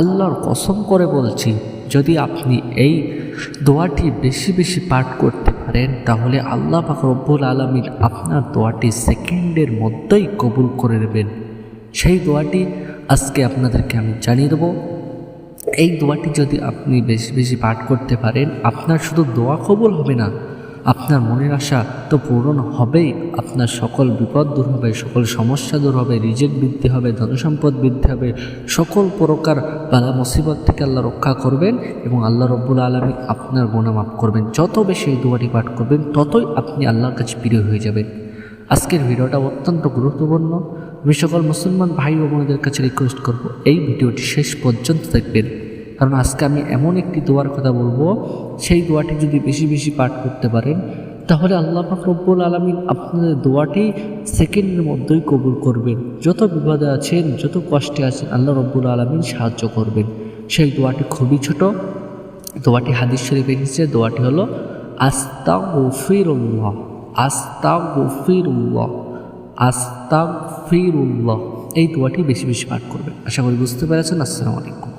আল্লাহর কসম করে বলছি, যদি আপনি এই দোয়াটি বেশি বেশি পাঠ করতে পারেন, তাহলে আল্লাহ পাক রব্বুল আলমিন আপনার দোয়াটি সেকেন্ডের মধ্যেই কবুল করে নেবেন। সেই দোয়াটি আজকে আপনাদেরকে আমি জানিয়ে দেবো। এই দোয়াটি যদি আপনি বেশি বেশি পাঠ করতে পারেন, আপনার শুধু দোয়া কবুল হবে না আপনার মনের আশা তো পূরণ হবেই। আপনার সকল বিপদ দূর হবে, সকল সমস্যা দূর হবে, রিজেক্ট বৃদ্ধি হবে, ধনসম্পদ বৃদ্ধি হবে, সকল প্রকার বালা মুসিবত থেকে আল্লাহ রক্ষা করবেন এবং আল্লাহ রব্বুল আলমী আপনার গোনা মাফ করবেন। যত বেশি এই দোয়াটি পাঠ করবেন, ততই আপনি আল্লাহর কাছে প্রিয় হয়ে যাবেন। আজকের ভিডিওটা অত্যন্ত গুরুত্বপূর্ণ। আমি সকল মুসলমান ভাই ও বোনদের কাছে রিকোয়েস্ট করব, এই ভিডিওটি শেষ পর্যন্ত দেখবেন। কারণ আজকে আমি এমন একটি দোয়ার কথা বলব, সেই দোয়াটি যদি বেশি বেশি পাঠ করতে পারেন, তাহলে আল্লাহ রব্বুল আলমিন আপনাদের দোয়াটি সেকেন্ডের মধ্যেই কবুল করবেন। যত বিপদে আছেন, যত কষ্টে আছেন, আল্লাহ রব্বুল আলমিন সাহায্য করবেন। সেই দোয়াটি খুবই ছোট, দোয়াটি হাদিস শরীফ এসেছে, দোয়াটি হলো আস্তা গফিরুল্লাহ আস্তা গফিরুল্লাহ আস্তা ফিরুল্লাহ এই দোয়াটি বেশি বেশি পাঠ করবেন। আশা করি বুঝতে পেরেছেন। আসসালামু আলাইকুম।